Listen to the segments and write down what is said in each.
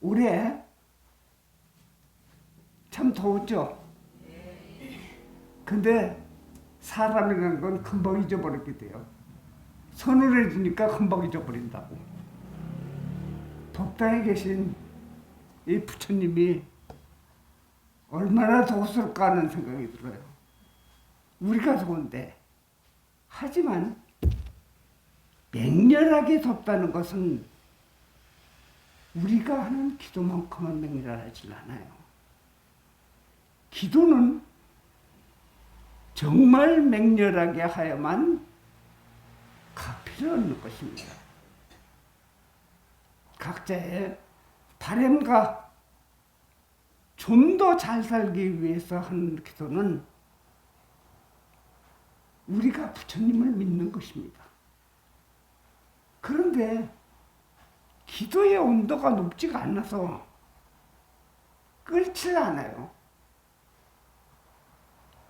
올해 참 더웠죠. 근데 사람이라는 건 금방 잊어버리게 돼요. 서늘해지니까 금방 잊어버린다고. 법당에 계신 이 부처님이 얼마나 더웠을까 하는 생각이 들어요. 우리가 더운데. 하지만 맹렬하게 덥다는 것은 우리가 하는 기도만큼은 맹렬하지 않아요. 기도는 정말 맹렬하게 하여만 가피를 얻는 것입니다. 각자의 바램과 좀 더 잘 살기 위해서 하는 기도는 우리가 부처님을 믿는 것입니다. 그런데 기도의 온도가 높지가 않아서 끓질 않아요.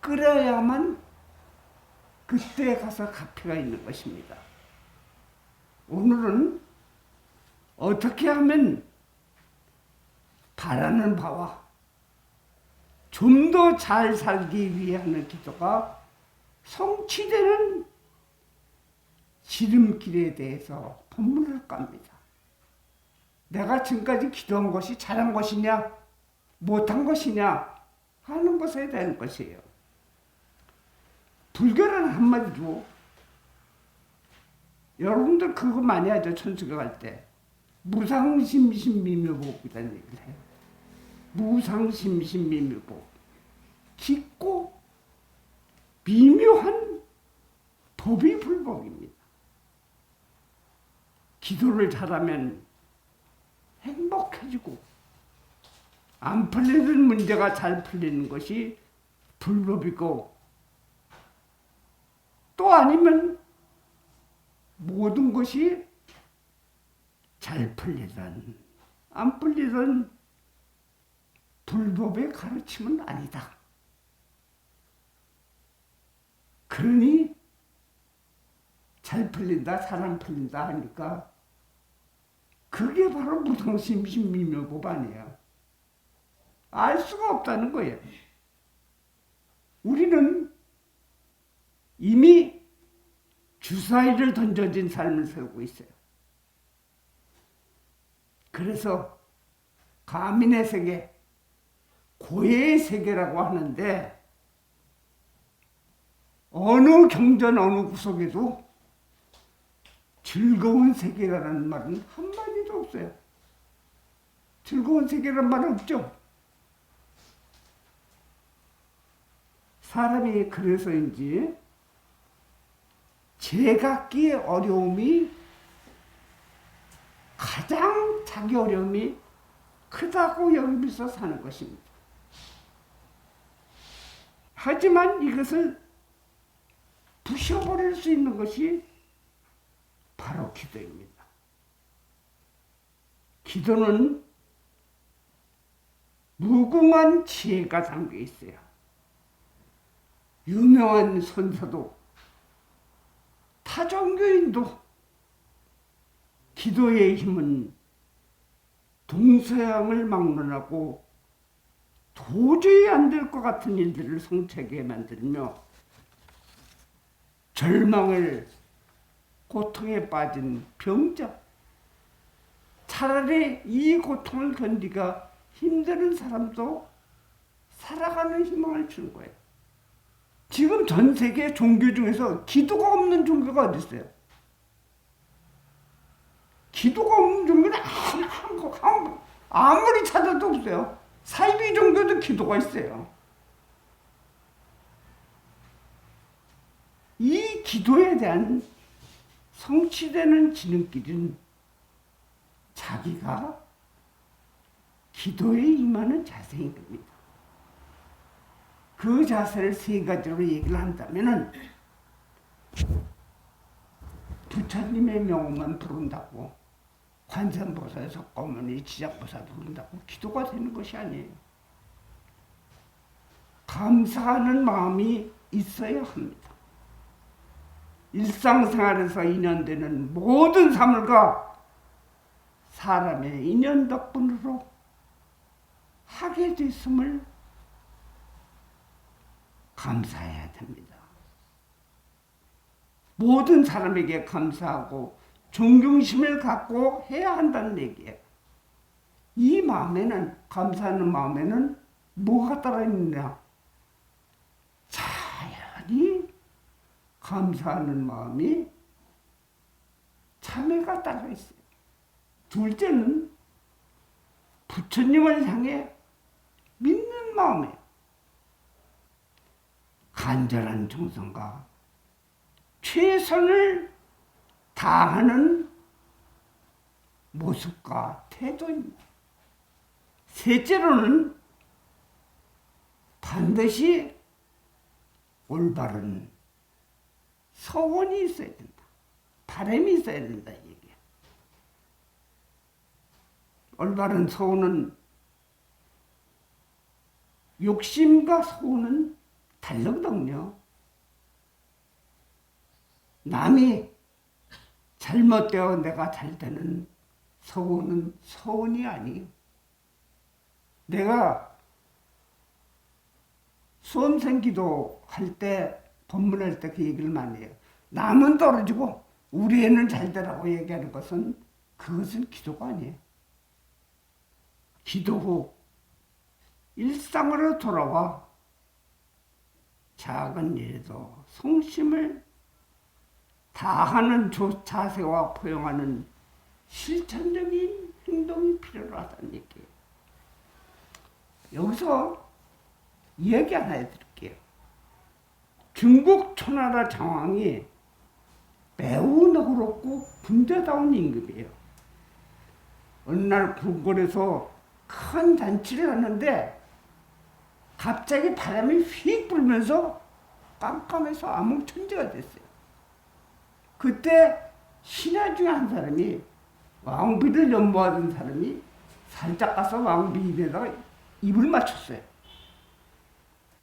끓여야만 그때 가서 가피가 있는 것입니다. 오늘은 어떻게 하면 바라는 바와 좀 더 잘 살기 위해 하는 기도가 성취되는 지름길에 대해서 본문을 깝니다. 내가 지금까지 기도한 것이 잘한 것이냐, 못한 것이냐 하는 것에 대한 것이에요. 불교는 한마디로 여러분들 그거 많이 하죠 천수교 갈 때 무상심심미묘복이라는 얘기를 해요. 무상심심미묘복 깊고 미묘한 법이 불법입니다. 기도를 잘하면 행복해지고 안 풀리는 문제가 잘 풀리는 것이 불법이고 또 아니면 모든 것이 잘 풀리든 안 풀리든 불법의 가르침은 아니다. 그러니 잘 풀린다, 잘안 풀린다 하니까 그게 바로 무상심심 미묘법 아니에요. 알 수가 없다는 거예요. 우리는 이미 주사위를 던져진 삶을 살고 있어요. 그래서 가민의 세계, 고해의 세계라고 하는데 어느 경전 어느 구석에도 즐거운 세계라는 말은 한 마디도 없어요. 즐거운 세계란 말 없죠. 사람이 그래서인지 제각기의 어려움이 가장 자기 어려움이 크다고 여기면서 사는 것입니다. 하지만 이것을 부셔버릴 수 있는 것이 바로 기도입니다. 기도는 무궁한 지혜가 담겨 있어요. 유명한 선사도 타종교인도 기도의 힘은 동서양을 막론하고 도저히 안 될 것 같은 일들을 성취하게 만들며 절망을 고통에 빠진 병자 차라리 이 고통을 견디가 힘드는 사람도 살아가는 희망을 주는 거예요. 지금 전 세계 종교 중에서 기도가 없는 종교가 어디 있어요? 기도가 없는 종교는 아무, 아무, 아무리 찾아도 없어요. 사이비 종교도 기도가 있어요. 이 기도에 대한 성취되는 지름길은 자기가 기도에 임하는 자세인 겁니다. 그 자세를 세 가지로 얘기를 한다면은 부처님의 명만 부른다고 관세음보살, 석가모니, 지장보살 부른다고 기도가 되는 것이 아니에요. 감사하는 마음이 있어야 합니다. 일상생활에서 인연되는 모든 사물과 사람의 인연 덕분으로 하게 됐음을 감사해야 됩니다. 모든 사람에게 감사하고 존경심을 갖고 해야 한다는 얘기예요. 이 마음에는 감사하는 마음에는 뭐가 따라있느냐? 자연히 감사하는 마음이 참회가 따라 있어요. 둘째는 부처님을 향해 믿는 마음에 간절한 정성과 최선을 다하는 모습과 태도입니다. 셋째로는 반드시 올바른 서원이 있어야 된다. 바람이 있어야 된다. 이게 올바른 서원은 욕심과 소원은 다르거든요. 남이 잘못되어 내가 잘 되는 소원은 소원이 아니에요. 내가 수험생 기도 할 때, 법문할 때 그 얘기를 많이 해요. 남은 떨어지고 우리 애는 잘 되라고 얘기하는 것은 그것은 기도가 아니에요. 기도 후 일상으로 돌아와 작은 일에도 성심을 다하는 자세와 포용하는 실천적인 행동이 필요하다는 얘기예요. 여기서 얘기 하나 해드릴게요. 중국 초나라 장왕이 매우 너그럽고 분대다운 임금이에요. 어느 날 궁궐에서 큰 잔치를 하는데 갑자기 바람이 휙 불면서 깜깜해서 암흑천지가 됐어요. 그때 신하 중에 한 사람이 왕비를 연모하던 사람이 살짝 가서 왕비 입에다가 입을 맞췄어요.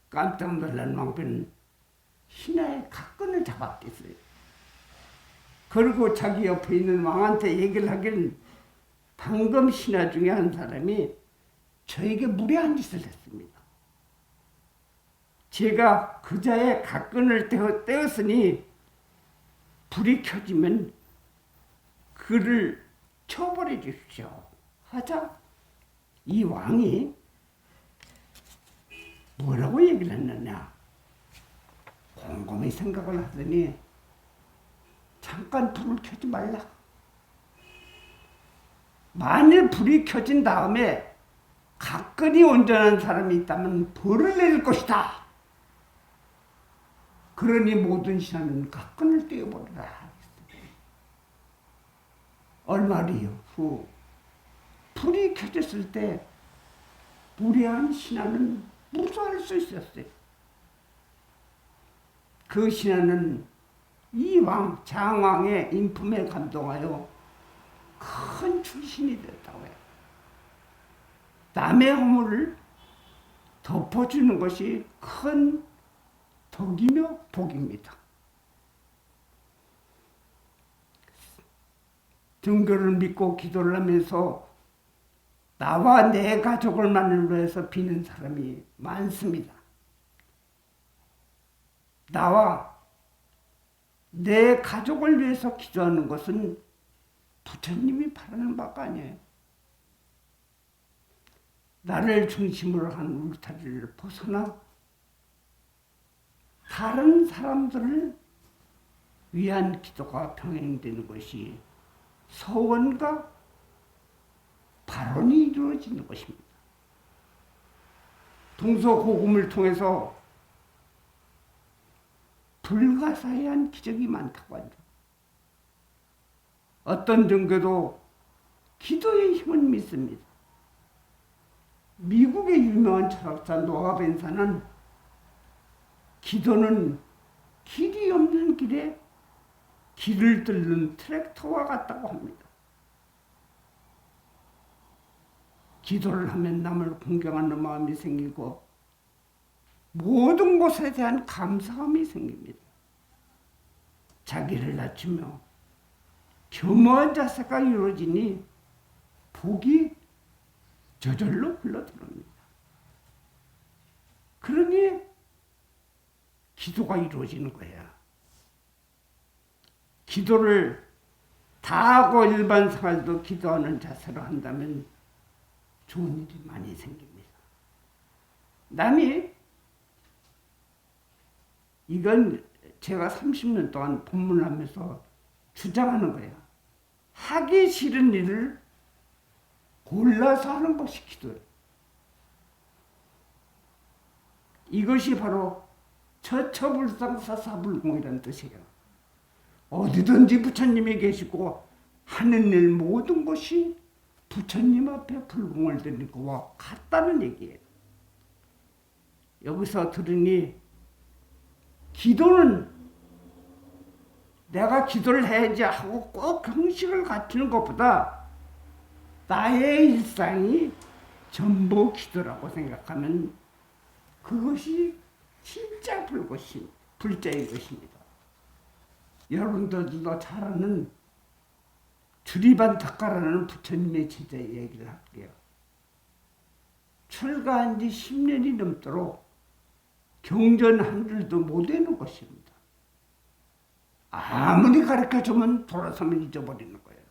깜짝 놀란 왕비는 신하의 각근을 잡았겠어요. 그리고 자기 옆에 있는 왕한테 얘기를 하기는 방금 신하 중에 한 사람이 저에게 무례한 짓을 했습니다. 제가 그자의 각근을 떼었으니 불이 켜지면 그를 쳐버려 주십시오. 하자 이 왕이 뭐라고 얘기를 했느냐? 곰곰이 생각을 하더니 잠깐 불을 켜지 말라. 만일 불이 켜진 다음에 가까이 온전한 사람이 있다면 벌을 내릴 것이다. 그러니 모든 신하는 가끈을 떼어버리라. 얼마 뒤후 불이 켜졌을 때 무례한 신하는 무사할 수 있었어요. 그 신하는 이 왕, 장왕의 인품에 감동하여 큰 출신이 됐다고 해요. 남의 허물을 덮어주는 것이 큰 덕이며 복입니다. 등교를 믿고 기도를 하면서 나와 내 가족을만을 위해서 비는 사람이 많습니다. 나와 내 가족을 위해서 기도하는 것은 부처님이 바라는 바가 아니에요. 나를 중심으로 한 울타리를 벗어나 다른 사람들을 위한 기도가 병행되는 것이 서원과 발언이 이루어지는 것입니다. 동서고금을 통해서 불가사의한 기적이 많다고 하죠. 어떤 종교도 기도의 힘을 믿습니다. 미국의 유명한 철학자 노아 벤사는 기도는 길이 없는 길에 길을 뚫는 트랙터와 같다고 합니다. 기도를 하면 남을 공경하는 마음이 생기고 모든 것에 대한 감사함이 생깁니다. 자기를 낮추며 겸허한 자세가 이루어지니 복이 저절로 흘러들어옵니다. 그러니 기도가 이루어지는 거야. 기도를 다 하고 일반 생활도 기도하는 자세로 한다면 좋은 일이 많이 생깁니다. 남이 이건 제가 30년 동안 본문하면서 주장하는 거야. 하기 싫은 일을 골라서 하는 것이 기도예요. 이것이 바로 처처불상사사불공이라는 뜻이에요. 어디든지 부처님이 계시고 하는 일 모든 것이 부처님 앞에 불공을 드리는 것과 같다는 얘기예요. 여기서 들으니 기도는 내가 기도를 해야지 하고 꼭 형식을 갖추는 것보다 나의 일상이 전부 기도라고 생각하면 그것이 진짜 불것이 불자인 것입니다. 여러분들도 잘 아는 주리반 닭가라는 부처님의 제자 얘기를 할게요. 출가한 지 10년이 넘도록 경전 한 줄도 못 외는 것입니다. 아무리 가르쳐 주면 돌아서면 잊어버리는 거예요.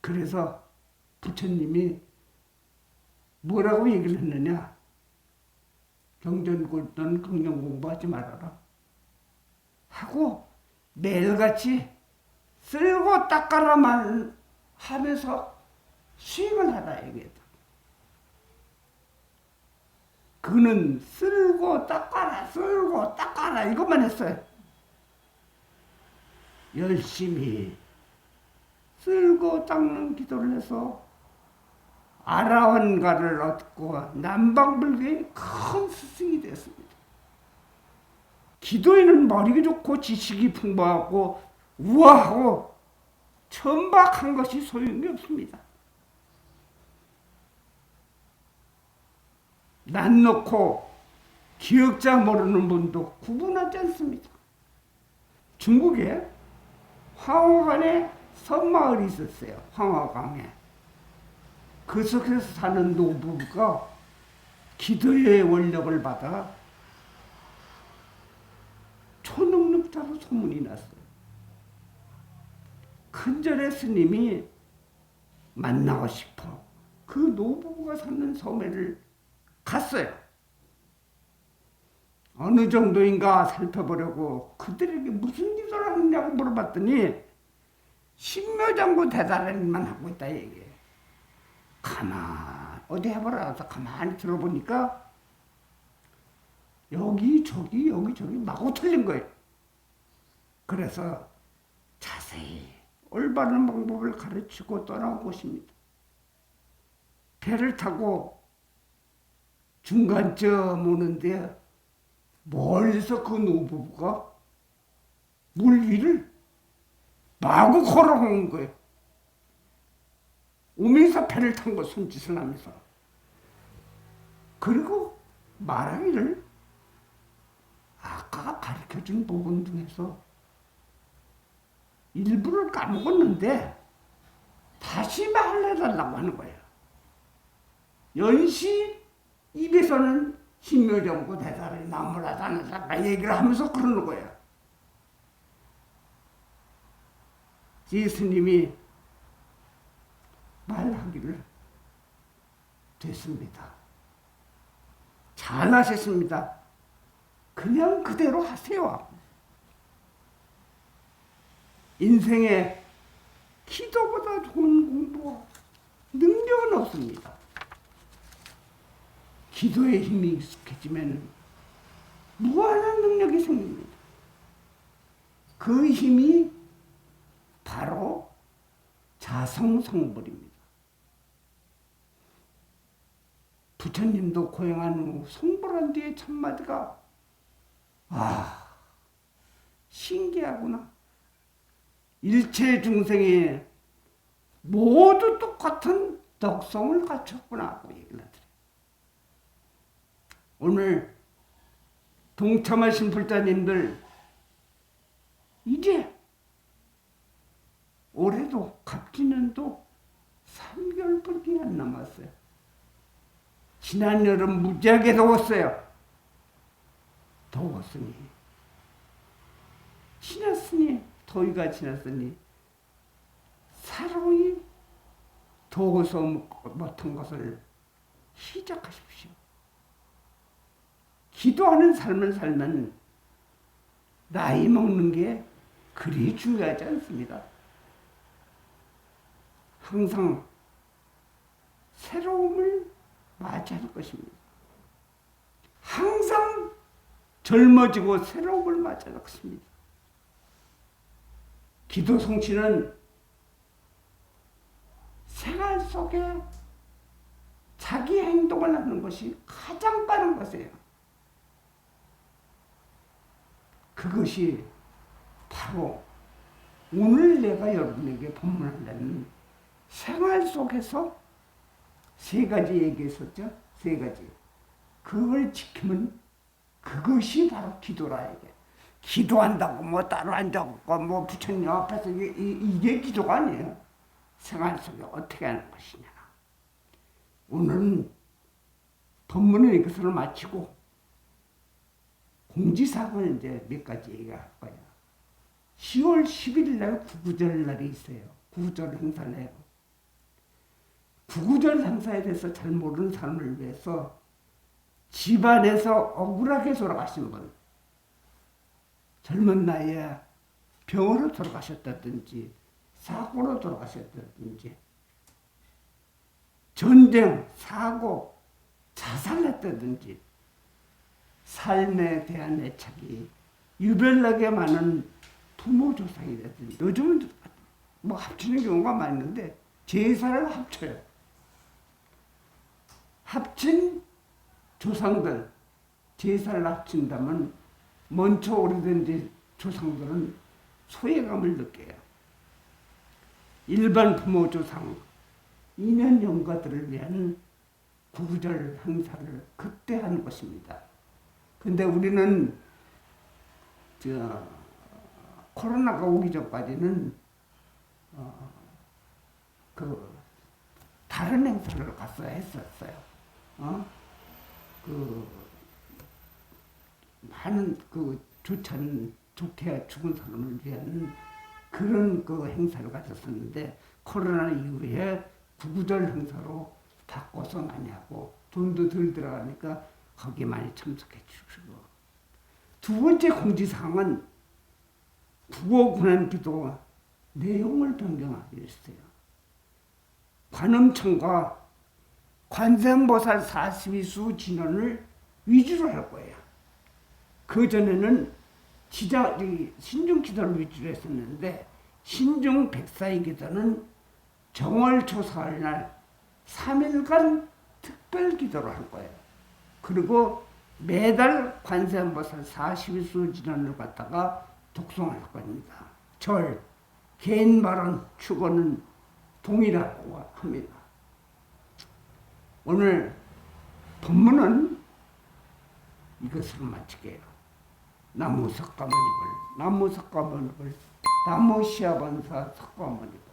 그래서 부처님이 뭐라고 얘기를 했느냐? 경전 굴던 긍정 공부하지 말아라. 하고 매일같이 쓸고 닦아라만 하면서 수행을 하라 얘기했다. 그는 쓸고 닦아라, 쓸고 닦아라 이것만 했어요. 열심히 쓸고 닦는 기도를 해서 아라원가를 얻고 남방불교의 큰 스승이 됐습니다. 기도에는 머리가 좋고 지식이 풍부하고 우아하고 천박한 것이 소용이 없습니다. 난 놓고 기억자 모르는 분도 구분하지 않습니다. 중국에 황허관에 섬마을이 있었어요. 황허강에. 그 속에서 사는 노부부가 기도의 원력을 받아 초능력자로 소문이 났어요. 큰절의 스님이 만나고 싶어. 그 노부부가 사는 섬에를 갔어요. 어느 정도인가 살펴보려고 그들에게 무슨 기도를 하느냐고 물어봤더니 신묘장구 대단한만 하고 있다 얘기해. 가만 어디 해보라 해서 가만히 들어보니까 여기 저기 여기 저기 마구 틀린 거예요. 그래서 자세히 올바른 방법을 가르치고 떠나온 곳입니다. 배를 타고 중간쯤 오는데 멀리서 그 노부부가 물 위를 마구 걸어오는 거예요. 오면서 배를 탄 거 손짓을 하면서 그리고 말하기를 아까 가르쳐준 부분 중에서 일부를 까먹었는데 다시 말해달라고 하는 거예요. 연시 입에서는 신묘정고 대사를 나무라다는 사가 얘기를 하면서 그러는 거예요. 예수님이 말하기를 됐습니다. 잘하셨습니다. 그냥 그대로 하세요. 인생에 기도보다 좋은 공부 능력은 없습니다. 기도의 힘이 익숙해지면 무한한 능력이 생깁니다. 그 힘이 바로 자성성불입니다. 부처님도 고행한 후 성불한 뒤에 첫마디가 아 신기하구나. 일체 중생이 모두 똑같은 덕성을 갖췄구나 하고 얘기를 하더래요. 오늘 동참하신 불자님들 이제 올해도 갑진년도 3개월밖에 안 남았어요. 지난 여름 무지하게 더웠어요. 더웠으니 지났으니 더위가 지났으니 사랑이 더워서 못한 것을 시작하십시오. 기도하는 삶을 살면 나이 먹는 게 그리 중요하지 않습니다. 항상 새로움을 맞이할 것입니다. 항상 젊어지고 새로움을 맞이할 것입니다. 기도 성취는 생활 속에 자기 행동을 하는 것이 가장 빠른 것이에요. 그것이 바로 오늘 내가 여러분에게 본문하려는 생활 속에서 세 가지 얘기했었죠. 세 가지. 그걸 지키면 그것이 바로 기도라 이게. 기도한다고 뭐 따로 앉아갖고 뭐 부처님 앞에서 이게, 이- 이게 기도가 아니에요. 생활 속에 어떻게 하는 것이냐. 오늘은 본문은 이것을 마치고 공지사항을 이제 몇 가지 얘기할 거야. 10월 11일 날 구구절 날이 있어요. 구구절 행사를 해요. 구구절 행사에 대해서 잘 모르는 사람을 위해서 집안에서 억울하게 돌아가신 분, 젊은 나이에 병으로 돌아가셨다든지, 사고로 돌아가셨다든지, 전쟁, 사고, 자살했다든지, 삶에 대한 애착이 유별나게 많은 부모 조상이라든지, 요즘은 뭐 합치는 경우가 많은데, 제사를 합쳐요. 합친 조상들, 제사를 합친다면 먼저 오래된 조상들은 소외감을 느껴요. 일반 부모 조상, 인연 영가들을 위한 구절 행사를 그때 하는 것입니다. 근데 우리는 저 코로나가 오기 전까지는 어, 그 다른 행사를 갔어야 했었어요. 어? 그 많은 그 않은 좋게 죽은 사람을 위한 그런 그 행사를 가졌었는데 코로나 이후에 구구절 행사로 바꿔서 많이 하고 돈도 덜 들어가니까 거기 많이 참석해 주시고 두 번째 공지사항은 국어 군안 기도 내용을 변경하기로 했어요. 관음청과 관세음보살 42수 진언을 위주로 할 거예요. 그 전에는 지자 이 신중 기도를 위주로 했었는데 신중 백사의 기도는 정월 초사할 날 3일간 특별 기도를 할 거예요. 그리고 매달 관세음보살 42수 진언을 갖다가 독송할 겁니다. 절, 개인 발언, 축어는 동일하고 합니다. 오늘 본문은 이것으로 마치게요. 나무 석가모니걸, 나무 석가모니걸, 나무 시아반사 석가모니걸.